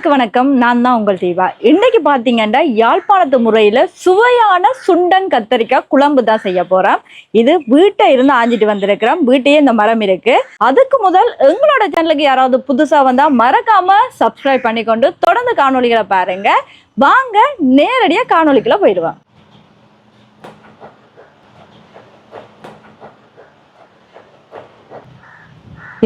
அனைவருக்கும் வணக்கம். நான் தான் உங்கள் தீபா. இன்னைக்கு பார்த்தீங்கன்னா யாழ்ப்பாணத்து முறையில் சுவையான சுண்டன் கத்தரிக்காய் குழம்பு தான் செய்ய போகிறோம் இது வீட்டை இருந்து ஆஞ்சிட்டு வந்திருக்கிறோம். வீட்டையே இந்த மரம் இருக்கு. அதுக்கு முதல் எங்களோட சேனலுக்கு யாராவது புதுசா வந்தா மறக்காம சப்ஸ்கிரைப் பண்ணிக்கொண்டு தொடர்ந்து காணொளிகளை பாருங்க. வாங்க நேரடியா காணொளிக்குள்ள போயிடுவோம்.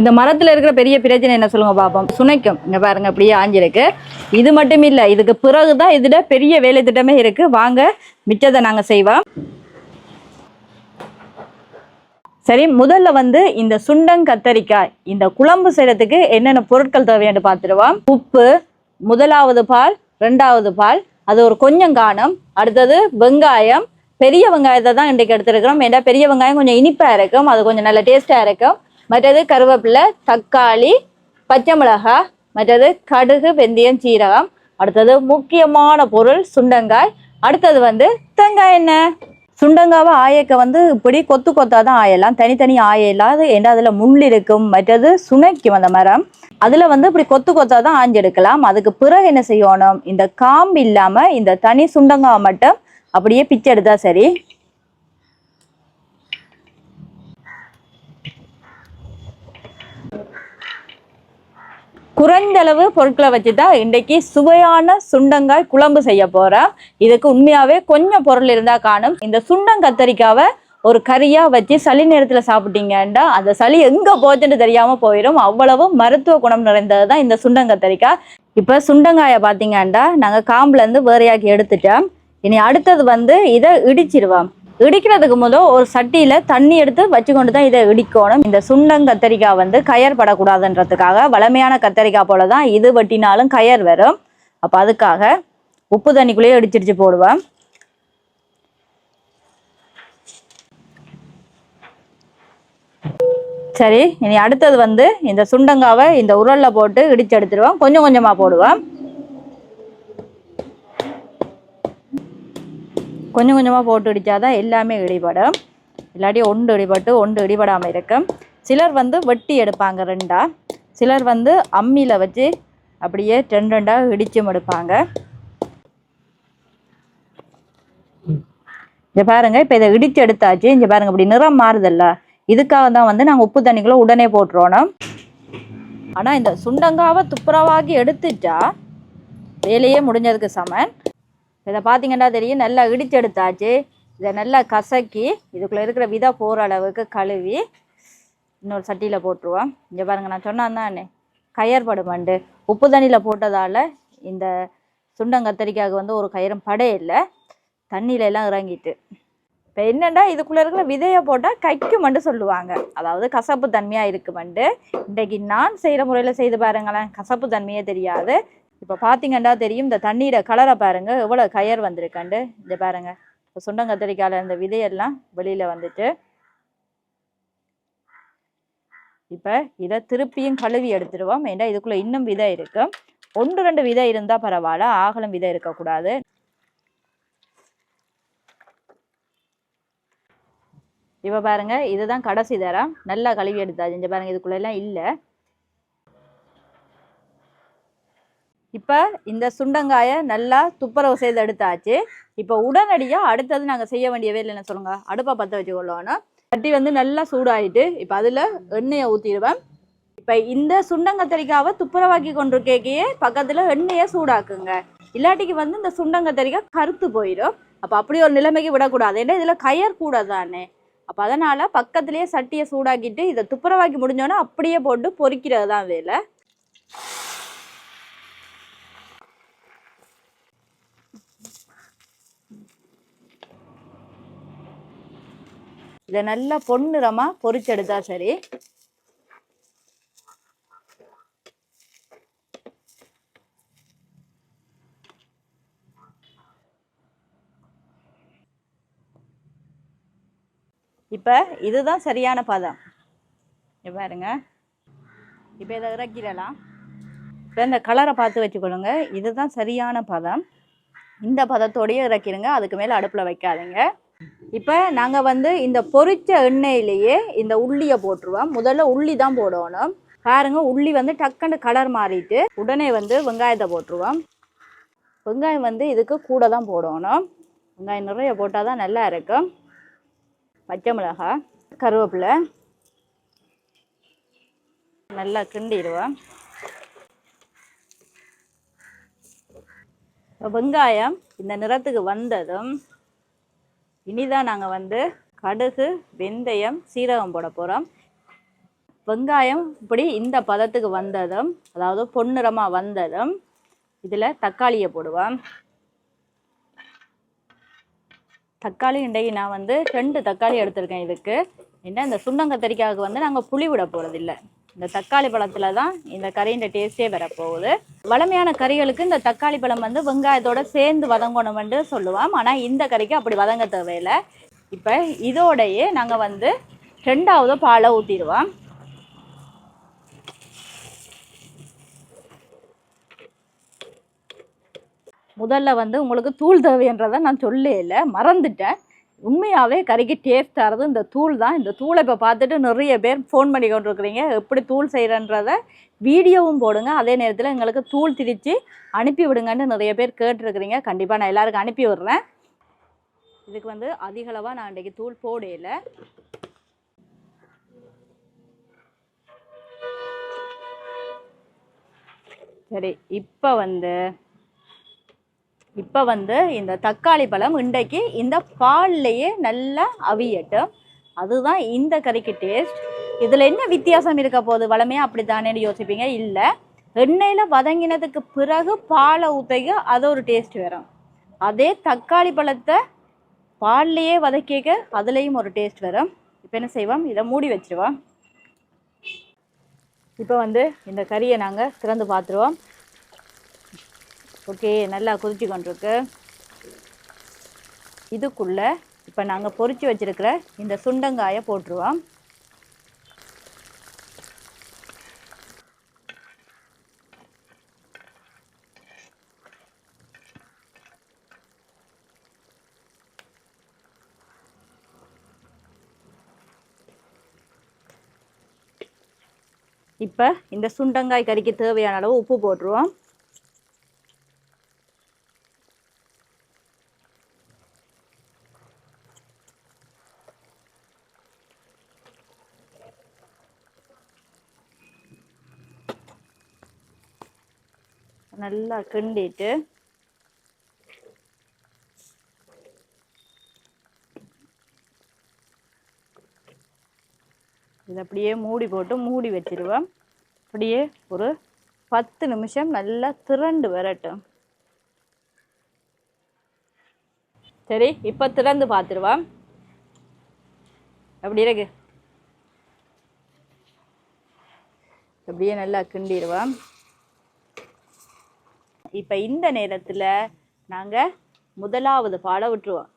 இந்த மரத்துல இருக்கிற பெரிய பிரச்சனை என்ன சொல்லுங்க பாப்போம்? சுனைக்கும். இங்க பாருங்க அப்படியே ஆஞ்சிருக்கு. இது மட்டும் இல்ல இதுக்கு பிறகுதான் இதுல பெரிய வேலை திட்டமே இருக்கு. வாங்க மிச்சத்தை நாங்க செய்வோம். சரி முதல்ல வந்து இந்த சுண்டங் கத்தரிக்காய் இந்த குழம்பு செய்யறதுக்கு என்னென்ன பொருட்கள் தேவையான்னு பார்த்துருவோம். உப்பு முதலாவது பால் ரெண்டாவது பால் அது ஒரு கொஞ்சம் காணும் அடுத்தது வெங்காயம். பெரிய வெங்காயத்தை தான் இன்றைக்கு எடுத்துருக்கிறோம். ஏன்னா பெரிய வெங்காயம் கொஞ்சம் இனிப்பாக இருக்கும் அது கொஞ்சம் நல்ல டேஸ்ட்டாக இருக்கும். மற்றது கருவேப்பிலை தக்காளி பச்சை மிளகாய் மற்றது கடுகு வெந்தயம் சீரகம். அடுத்தது முக்கியமான பொருள் சுண்டங்காய். அடுத்தது வந்து தேங்காய் எண்ணெய். சுண்டங்காவை ஆயக்க வந்து இப்படி கொத்து கொத்தா தான் ஆயலாம். தனித்தனி ஆய இல்லாத ஏன்னா அதில் முள் இருக்கும். மற்றது சுனைக்கும் அந்த மரம். அதில் வந்து இப்படி கொத்து கொத்தாக தான் ஆஞ்செடுக்கலாம். அதுக்கு பிறகு என்ன செய்யணும்? இந்த காம்பு இல்லாமல் இந்த தனி சுண்டங்காவை மட்டும் அப்படியே பிச்சை எடுத்தா சரி. குறைந்தளவு பொருட்களை வச்சு தான் இன்றைக்கு சுவையான சுண்டங்காய் குழம்பு செய்ய போகிறோம் இதுக்கு உண்மையாகவே கொஞ்சம் பொருள் இருந்தால் காணும். இந்த சுண்டம் கத்தரிக்காவை ஒரு கறியாக வச்சு சளி நேரத்தில் சாப்பிட்டீங்கன்னா அந்த சளி எங்கே போச்சுன்னு தெரியாமல் போயிடும் அவ்வளவு மருத்துவ குணம் நிறைந்தது தான் இந்த சுண்டம் கத்தரிக்காய். சுண்டங்காயை பார்த்தீங்கன்னா நாங்கள் காம்புலேருந்து வேறையாக்கி எடுத்துட்டோம். இனி அடுத்தது வந்து இதை இடிச்சிருவோம். இடிக்கிறதுக்கு முதல் ஒரு சட்டியில் தண்ணி எடுத்து வச்சு கொண்டு தான் இதை இடிக்கணும். இந்த சுண்டங் கத்தரிக்காய் வந்து கயர் படக்கூடாதுன்றதுக்காக வளமையான கத்தரிக்காய் போல தான் இது வெட்டினாலும் கயர் வரும். அப்போ அதுக்காக உப்பு தண்ணிக்குள்ளேயே இடிச்சிடிச்சு போடுவேன். சரி இனி அடுத்தது வந்து இந்த சுண்டங்காவை இந்த உரலில் போட்டு இடிச்சு எடுத்துருவோம் கொஞ்சம் கொஞ்சமாக போடுவேன். கொஞ்சம் கொஞ்சமாக போட்டு இடித்தாதான் எல்லாமே இடிபடும். இல்லாட்டி ஒன்று இடிபட்டு ஒன்று இடிபடாமல் இருக்கும். சிலர் வந்து வெட்டி எடுப்பாங்க ரெண்டாக சிலர் வந்து அம்மியில் வச்சு அப்படியே ரெண்டு ரெண்டாக இடிச்சும் எடுப்பாங்க. இங்கே பாருங்க இப்போ இதை இடித்து எடுத்தாச்சு. இங்கே பாருங்க இப்படி நிறம் மாறுதல்ல. இதுக்காக தான் வந்து நாங்கள் உப்பு தண்ணிக்குள்ளே உடனே போட்டுருவோம் ஆனால் இந்த சுண்டங்காவை துப்புரவாகி எடுத்துட்டா வேலையே முடிஞ்சதுக்கு சமன். இதை பார்த்தீங்கன்னா தெரியும்? நல்லா இடிச்செடுத்தாச்சு. இதை நல்லா கசக்கி இதுக்குள்ளே இருக்கிற விதை போகிற அளவுக்கு கழுவி இன்னொரு சட்டியில் போட்டுருவோம். இங்கே பாருங்கள் நான் சொன்னான் தானே. கயற்படுமண்டு உப்பு தண்ணியில் போட்டதால் இந்த சுண்டங்கத்தரிக்காய்க்கு வந்து ஒரு கயிறும் படே இல்லை. தண்ணியில எல்லாம் இறங்கிட்டு. இப்போ என்னென்னா இதுக்குள்ளே இருக்கிற விதையை போட்டால் கைக்கு மண்டு சொல்லுவாங்க. அதாவது கசப்பு தன்மையாக இருக்குமண்டு இன்றைக்கு நான் செய்கிற முறையில் செய்து பாருங்களேன். கசப்பு தன்மையே தெரியாது. இப்போ பார்த்தீங்கன்னா தெரியும் இந்த தண்ணீரை கலரை பாருங்கள் எவ்வளோ கயர் வந்திருக்காண்டு. இந்த பாருங்க. இப்போ சுண்டங்கத்திரிக்காயில் இருந்த விதையெல்லாம் வெளியில் வந்துட்டு இப்போ இதை திருப்பியும் கழுவி எடுத்துருவோம். ஏன்னா இதுக்குள்ளே இன்னும் விதை இருக்கும் ஒன்று ரெண்டு விதை இருந்தால் பரவாயில்ல ஆகலம் விதை இருக்கக்கூடாது. இப்போ பாருங்க இதுதான் கடைசி தரம். நல்லா கழுவி எடுத்தாச்சு. இங்கே பாருங்கள் இதுக்குள்ளெல்லாம் இல்லை. இப்போ இந்த சுண்டங்காயை நல்லா துப்புரவு செய்து எடுத்தாச்சு. இப்போ உடனடியாக அடுத்தது நாங்கள் செய்ய வேண்டிய வேலை என்ன அடுப்பை பற்ற வச்சுக்கொள்ளணும். சட்டி வந்து நல்லா சூடாயிட்டு இப்போ அதில் எண்ணெயை ஊற்றிடுவேன் இப்போ இந்த சுண்டங்கத்தரிக்காவை துப்புரவாக்கி கொண்டு கேக்கையே பக்கத்தில் எண்ணெயை சூடாக்குங்க. இல்லாட்டிக்கு வந்து இந்த சுண்டங்கத்தரிக்காய் கருத்து போயிடும். அப்போ அப்படி ஒரு நிலைமைக்கு விடக்கூடாது. ஏன்னா இதில் கயர் கூட தானே. அப்போ அதனால் பக்கத்துலேயே சட்டியை சூடாக்கிட்டு இதை துப்புரவாக்கி முடிஞ்சோன்னே அப்படியே போட்டு பொறிக்கிறது தான் வேலை. இதை நல்லா பொன்னிறமா பொறிச்செடுத்தா சரி. இப்போ இதுதான் சரியான பதம். பாருங்க. இப்போ இதை இறக்கிடலாம். இப்போ இந்த கலரை பார்த்து வச்சுக்கொள்ளுங்க. இதுதான் சரியான பதம். இந்த பதத்தோடயே இறக்கிடுங்க. அதுக்கு மேலே அடுப்பில் வைக்காதீங்க. இப்போ நாங்கள் வந்து இந்த பொரிச்ச எண்ணெயிலேயே இந்த உள்ளியை போட்டுருவோம். முதல்ல உள்ளி தான் போடணும். பாருங்க உள்ளி வந்து டக்குன்னு கலர் மாறிட்டு உடனே வந்து வெங்காயத்தை போட்டுருவோம். வெங்காயம் வந்து இதுக்கு கூட தான் போடணும். வெங்காயம் நிறைய போட்டால் தான் நல்லா இருக்கும். பச்சை மிளகாய் கருவேப்பிலை நல்லா கிண்டிடுவோம். வெங்காயம் இந்த நிறத்துக்கு வந்ததும் இனிதான் நாங்கள் வந்து கடுகு வெந்தயம் சீரகம் போட போகிறோம் வெங்காயம் இப்படி இந்த பதத்துக்கு வந்ததும் அதாவது பொன்னிறமாக வந்ததும் இதில் தக்காளியை போடுவேன் தக்காளி இன்றைக்கு நான் வந்து ரெண்டு தக்காளி எடுத்திருக்கேன் இதுக்கு. என்ன இந்த சுண்டங்கத்தரிக்காவுக்கு வந்து நாங்கள் புளி விட போகிறதில்ல இந்த தக்காளி பழத்தில் தான் இந்த கறியின் டேஸ்ட்டே வரப்போகுது. வளமையான கறிகளுக்கு இந்த தக்காளி பழம் வந்து வெங்காயத்தோட சேர்ந்து வதங்கணும்னு சொல்லுவோம். ஆனால் இந்த கறிக்கு அப்படி வதங்க தேவையில்லை. இப்போ இதோடையே நாங்கள் வந்து ரெண்டாவது பாலை ஊற்றிடுவோம் முதல்ல வந்து உங்களுக்கு தூள் தேவைன்றதை நான் சொல்லல மறந்துட்டேன். உண்மையாகவே கறிக்கு டேஸ்ட் ஆகிறது இந்த தூள் தான். இந்த தூளை இப்போ பார்த்துட்டு நிறைய பேர் ஃபோன் பண்ணி கொண்டிருக்கிறீங்க. எப்படி தூள் செய்கிறன்றதை வீடியோவும் போடுங்க. அதே நேரத்தில் எங்களுக்கு தூள் திரித்து அனுப்பி விடுங்கன்னு நிறைய பேர் கேட்டிருக்கிறீங்க. கண்டிப்பாக நான் எல்லாருக்கும் அனுப்பி விடுறேன். இதுக்கு வந்து அதிகளவாக நான் இன்றைக்கு தூள் போடையில சரி இப்போ வந்து இப்போ வந்து இந்த தக்காளி பழம் இன்றைக்கு இந்த பால்லையே நல்லா அவியட்டும். அதுதான் இந்த கறிக்கு டேஸ்ட் இதில் என்ன வித்தியாசம் இருக்க போகுது? வளமையாக அப்படி தானேன்னு யோசிப்பீங்க? இல்லை. எண்ணெயில் வதங்கினதுக்கு பிறகு பாலை ஊற்றிக்க அது ஒரு டேஸ்ட் வரும் அதே தக்காளி பழத்தை பால்லையே வதக்கிக்க அதுலேயும் ஒரு டேஸ்ட் வரும் இப்போ என்ன செய்வோம்? இதை மூடி வச்சுருவோம். இப்போ வந்து இந்த கறியை நாங்கள் திறந்து பார்த்துருவோம். ஓகே நல்லா கொதிச்சு கொண்டிருக்கு. இதுக்குள்ளே இப்போ நாங்கள் பொறிச்சு வச்சிருக்கிற இந்த சுண்டங்காயை போட்டுருவோம். இப்போ இந்த சுண்டங்காய் கறிக்கு தேவையான அளவு உப்பு போட்டுருவோம். நல்லா கிண்டிட்டு இது அப்படியே மூடி போட்டு மூடி வச்சிருவேன். அப்படியே ஒரு பத்து நிமிஷம் நல்லா திரண்டு வரட்டும். சரி இப்போ திறந்து பார்த்துருவான் அப்படி இருக்கு. அப்படியே நல்லா கிண்டிடுவான் இப்போ இந்த நேரத்தில் நாங்கள் முதலாவது பாட விட்டுருவோம்.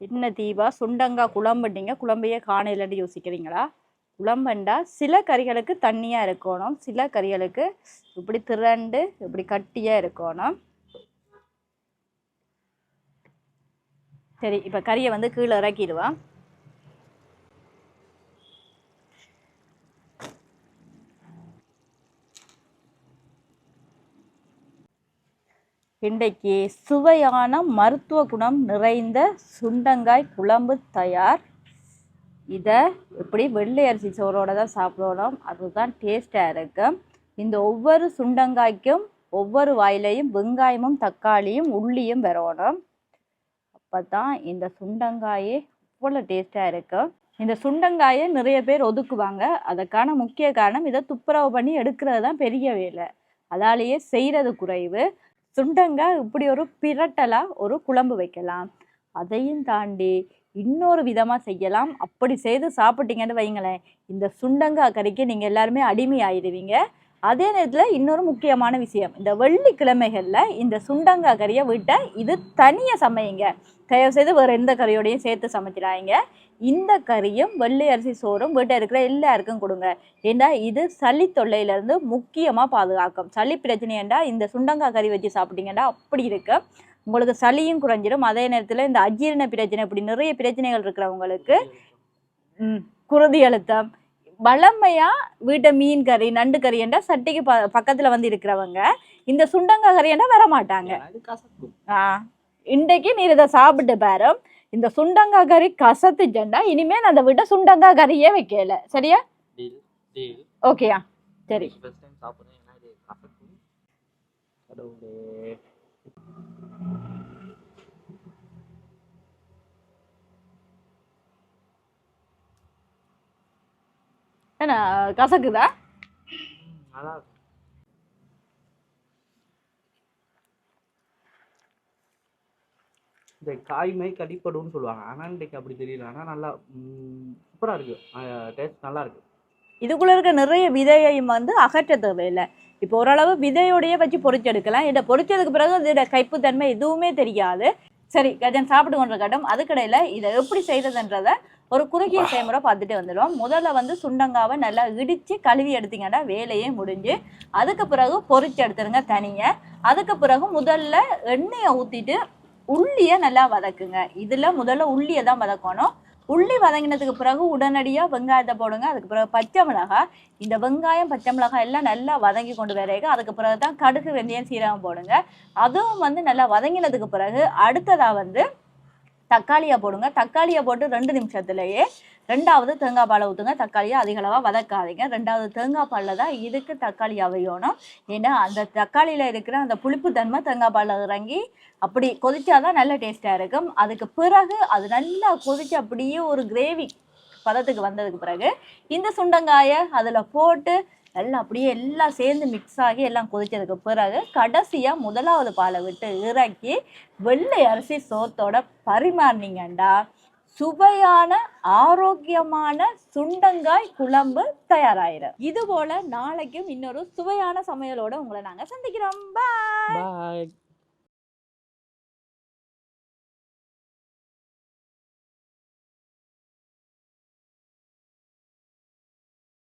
என்ன தீபா சுண்டங்காய் குழம்புட்டீங்க குழம்பையே காணையிலன்னு யோசிக்கிறீங்களா? குழம்பண்டா சில கறிகளுக்கு தண்ணியாக இருக்கணும் சில கறிகளுக்கு இப்படி திரண்டு இப்படி கட்டியாக இருக்கணும். சரி இப்போ கறியை வந்து கீழே இறக்கிடுவான் இன்றைக்கு சுவையான மருத்துவ குணம் நிறைந்த சுண்டங்காய் குழம்பு தயார். இதை இப்படி வெள்ளை அரிசி சோறோட தான் சாப்பிடணும். அதுதான் டேஸ்ட்டாக இருக்கும் இந்த ஒவ்வொரு சுண்டங்காய்க்கும் ஒவ்வொரு வாயிலையும் வெங்காயமும் தக்காளியும் உள்ளியும் வரணும். அப்போ தான் இந்த சுண்டங்காயே இவ்வளோ டேஸ்ட்டாக இருக்கும் இந்த சுண்டங்காயை நிறைய பேர் ஒதுக்குவாங்க. அதற்கான முக்கிய காரணம் இதை துப்புரவு பண்ணி எடுக்கிறது தான் பெரிய வேலை. அதாலேயே செய்கிறது குறைவு. சுண்டங்காய் இப்படி ஒரு பிரட்டலாக ஒரு குழம்பு வைக்கலாம். அதையும் தாண்டி இன்னொரு விதமாக செய்யலாம். அப்படி செய்து சாப்பிட்டீங்கன்னு வைங்களேன் இந்த சுண்டங்காய் கறிக்கு நீங்கள் எல்லாருமே அடிமை ஆயிடுவீங்க அதே நேரத்தில் இன்னொரு முக்கியமான விஷயம். இந்த வெள்ளிக்கிழமைகளில் இந்த சுண்டங்காய் கறியை விட்ட இது தனியாக சமையுங்க. தயவு செய்து வேறு எந்த கறியோடையும் சேர்த்து சமைச்சிடாங்க இந்த கறியும் வெள்ளை அரிசி சோறும் வீட்டில் இருக்கிற எல்லாருக்கும் கொடுங்க. ஏண்டா இது சளி தொல்லையிலேருந்து முக்கியமாக பாதுகாக்கும். சளி பிரச்சனைண்டா இந்த சுண்டங்காய் கறி வச்சு சாப்பிட்டீங்கன்னா அப்படி இருக்கும் உங்களுக்கு சளியும் குறைஞ்சிடும் அதே நேரத்தில் இந்த அஜீரண பிரச்சனை இப்படி நிறைய பிரச்சனைகள் இருக்கிறவங்களுக்கு குருதி அழுத்தம் வளமையா வீட்டை மீன் கறி நண்டு கறி என்றா சட்டிக்கு ப பக்கத்துல வந்து இருக்கிறவங்க இந்த சுண்டங்காய் கறி என்றா வர மாட்டாங்க ஆ இன்றைக்கு நீர் இதை சாப்பிட்டு பாரு. இந்த சுண்டங்காய் கறி கசத்துச்சண்டா இனிமேல் அந்த வீட்டை சுண்டங்காய் கறியே வைக்கல. சரியா? ஓகேயா? சரி. என்ன கசக்குதா? இந்த காய்மை கடிப்படும்னு சொல்லுவாங்க. ஆனால் இன்றைக்கு அப்படி தெரியல. ஆனால் நல்லா சூப்பராக இருக்கு. டேஸ்ட் நல்லா இருக்கு. இதுக்குள்ள இருக்க நிறைய விதையையும் வந்து அகற்ற தேவையில்லை. இப்போ ஓரளவு விதையோடயே வச்சு பொரிச்செடுக்கலாம் இதை பொரிச்சதுக்கு பிறகு இதோட கைப்புத்தன்மை எதுவுமே தெரியாது. சரி கஜன் சாப்பிட்டு கொண்ட கட்டம் அதுக்கடையில் இதை எப்படி செய்யறதுன்றத ஒரு குறுகிய செய்முறை பார்த்துட்டு வந்துடுவோம். முதல்ல வந்து சுண்டங்காவை நல்லா இடித்து கழுவி எடுத்தீங்கன்னா வேலையே முடிஞ்சு அதுக்கு பிறகு பொரிச்சு எடுத்துருங்க தனியாக அதுக்கு பிறகு முதல்ல எண்ணெயை ஊற்றிட்டு உள்ளியை நல்லா வதக்குங்க. இதில் முதல்ல உள்ளியை தான் வதக்கணும். உள்ளி வதங்கினதுக்கு பிறகு உடனடியாக வெங்காயத்தை போடுங்க. அதுக்கு பிறகு பச்சை மிளகாய். இந்த வெங்காயம் பச்சை மிளகாய் எல்லாம் நல்லா வதங்கி கொண்டு வரைக்கும் அதுக்கு பிறகு தான் கடுகு வெந்தயம் சீரகம் போடுங்க. அதுவும் வந்து நல்லா வதங்கினதுக்கு பிறகு அடுத்ததாக வந்து தக்காளியை போடுங்க. தக்காளியை போட்டு ரெண்டு நிமிஷத்துலேயே ரெண்டாவது தேங்காய் பாலை ஊற்றுங்க தக்காளியை அதிக அளவாக வதக்காதீங்க. ரெண்டாவது தேங்காய் பாலில் தான் இதுக்கு தக்காளி அவையணும். ஏன்னா அந்த தக்காளியில் இருக்கிற அந்த புளிப்பு தன்மை தேங்காய் பாலில் இறங்கி அப்படி கொதிச்சாதான் நல்ல டேஸ்ட்டாக இருக்கும். அதுக்கு பிறகு அது நல்லா கொதிச்சு அப்படியே ஒரு கிரேவி பதத்துக்கு வந்ததுக்கு பிறகு இந்த சுண்டங்காயை அதில் போட்டு எல்லாம் அப்படியே எல்லாம் சேர்ந்து மிக்ஸ் ஆகி எல்லாம் கொதிச்சதுக்கு பிறகு கடைசியாக முதலாவது பாலை விட்டு இறக்கி வெள்ளை அரிசி சோத்தோட பரிமாறினீங்கண்டா. சுவையான ஆரோக்கியமான சுண்டங்காய் குழம்பு தயாராயிரும் இது போல நாளைக்கும் இன்னொரு சுவையான சமையலோட உங்களை நாங்கள் சந்திக்கிறோம். பாய்